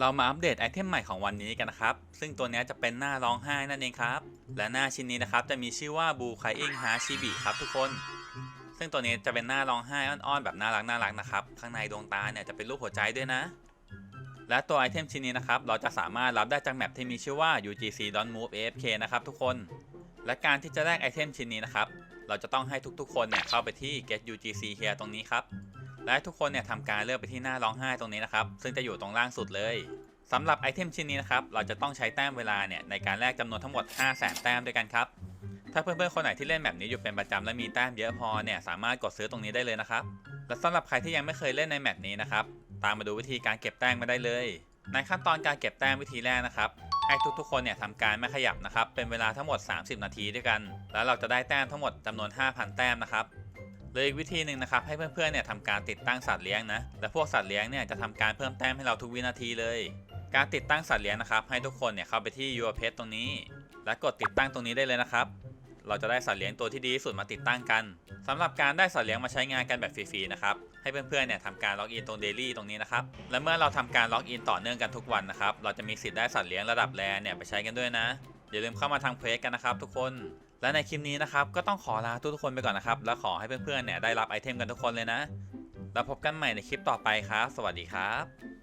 เรามาอัปเดตไอเทมใหม่ของวันนี้กันนะครับ ซึ่งตัวนี้จะเป็นหน้าร้องไห้นั่นเองครับ และหน้าชิ้นนี้นะครับจะมีชื่อว่าบูคายอิงฮาชิบิครับทุกคน ซึ่งตัวนี้จะเป็นหน้าร้องไห้อ่อนๆแบบน่ารักน่ารักนะครับ ข้างในดวงตาเนี่ยจะเป็นรูปหัวใจด้วยนะ และตัวไอเทมชิ้นนี้นะครับเราจะสามารถรับได้จากแมปที่มีชื่อว่า UGC Don't Move AFK นะครับทุกคน และการที่จะแลกไอเทมชิ้นนี้นะครับเราจะต้องให้ทุกๆ คนเนี่ยเข้าไปที่ Get UGC Here ตรงนี้ครับ และทุกคนเนี่ยทำการเลือกไปที่หน้าร้องไห้ตรงนี้นะครับ ซึ่งจะอยู่ตรงล่างสุดเลยสำหรับไอเทมชิ้นนี้นะครับ เราจะต้องใช้แต้มเวลาเนี่ยในการแลกจำนวนทั้งหมด 5 0 0 0 0 0แต้มด้วยกันครับ ถ้าเพื่อนๆคนไหนที่เล่นแบบนี้อยู่เป็นประจำและมีแต้มเยอะพอเนี่ยสามารถกดซื้อตรงนี้ได้เลยนะครับ และสำหรับใครที่ยังไม่เคยเล่นในแมปนี้นะครับ ตามมาดูวิธีการเก็บแต้มมาได้เลย ในขั้นตอนการเก็บแต้มวิธีแรกนะครับให้ทุกๆคนเนี่ยทำการไม่ขยับนะครับ เป็นเวลาทั้งหมด 30 นาทีด้วยกัน แล้วเราจะได้แต้มทั้งหมดจำนวน 5,000 แต้มนะครับ เลยอีกวิธีหนึ่งนะครับให้เพื่อนๆเนี่ยทำการติดตั้งสัตว์เลี้ยงนะและพวกสัตว์เลี้ยงเนี่ยจะทำการเพิ่มแต้มให้เราทุกวินาทีเลย การติดตั้งสัตว์เลี้ยงนะครับให้ทุกคนเนี่ยเข้าไปที่ Your Pet ตรงนี้ และกดติดตั้งตรงนี้ได้เลยนะครับเราจะได้สัตว์เลี้ยงตัวที่ดีที่สุดมาติดตั้งกันสำหรับการได้สัตว์เลี้ยงมาใช้งานกันแบบฟรีๆนะครับให้เพื่อนๆเนี่ยทำการล็อกอินตรง Daily ตรงนี้นะครับและเมื่อเราทำการล็อกอินต่อเนื่องกันทุกวันนะครับเราจะมีสิทธิ์ได้สัตว์เลี้ยงระดับแรเนี่ยไปใช้กันด้วยนะอย่าลืมเข้ามาทางเพจกันนะครับทุกคน และในคลิปนี้นะครับก็ต้องขอลาทุกๆคนไปก่อนนะครับ แล้วขอให้เพื่อนๆเนี่ยได้รับไอเทมกันทุกคนเลยนะ แล้วพบกันใหม่ในคลิปต่อไปครับ สวัสดีครับ